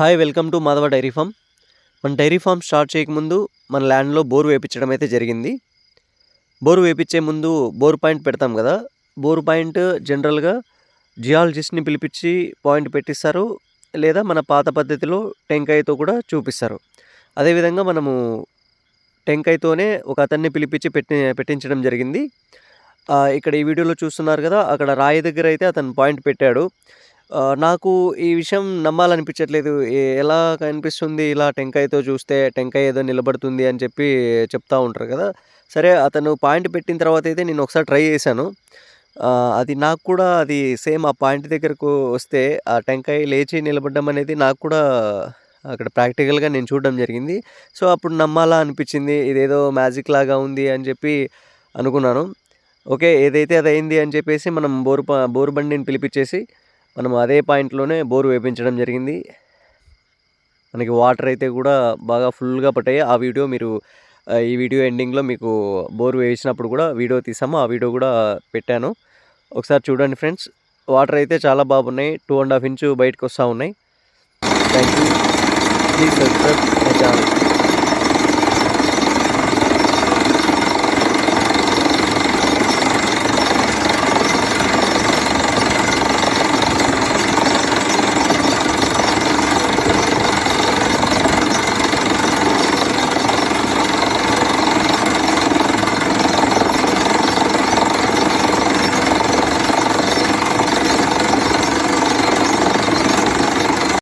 Hi welcome to Madhava dairy farm మన dairy farm start చేయకముందు మన ల్యాండ్లో బోర్ వేయించడం అయితే జరిగింది. బోర్ వేయించే ముందు బోర్ పాయింట్ పెడతాం కదా? బోర్ పాయింట్ జనరల్గా జియాలజిస్ట్ని పిలిపించి పాయింట్ పెట్టిస్తారు. లేదా మన పాత పద్ధతిలో టెంకాయతో కూడా చూపిస్తారు. అదేవిధంగా మనము టెంకాయతోనే ఒక అతన్ని పిలిపించి పెట్టి పెట్టించడం జరిగింది. ఇక్కడ ఈ వీడియోలో చూస్తున్నారు కదా? అక్కడ రాయి దగ్గర అయితే అతను పాయింట్ పెట్టాడు. నాకు ఈ విషయం నమ్మాలనిపించట్లేదు. ఎలా కనిపిస్తుంది? ఇలా టెంకాయతో చూస్తే టెంకాయ ఏదో నిలబడుతుంది అని చెప్పి చెప్తా ఉంటారు కదా! సరే అతను పాయింట్ పెట్టిన తర్వాత అయితే నేను ఒకసారి ట్రై చేశాను. అది నాకు కూడా అది సేమ్ ఆ పాయింట్ దగ్గరకు వస్తే ఆ టెంకాయ లేచి నిలబడడం అనేది నాకు కూడా అక్కడ ప్రాక్టికల్గా నేను చూడడం జరిగింది. సో అప్పుడు నమ్మాలా అనిపించింది. ఇదేదో మ్యాజిక్ లాగా ఉంది అని చెప్పి అనుకున్నాను. ఓకే ఏదైతే అది అయింది అని చెప్పేసి మనం బోరు ప బోరు బండిని పిలిపించేసి మనం అదే పాయింట్లోనే బోరు వేపించడం జరిగింది. మనకి వాటర్ అయితే కూడా బాగా ఫుల్గా పట్టాయి. ఆ వీడియో మీరు ఈ వీడియో ఎండింగ్లో మీకు బోర్ వేసినప్పుడు కూడా వీడియో తీసాము. ఆ వీడియో కూడా పెట్టాను. ఒకసారి చూడండి ఫ్రెండ్స్. వాటర్ అయితే చాలా బాగున్నాయి. టూ అండ్ హాఫ్ ఇంచు బయటకు వస్తూ ఉన్నాయి. Thank you please subscribe my channel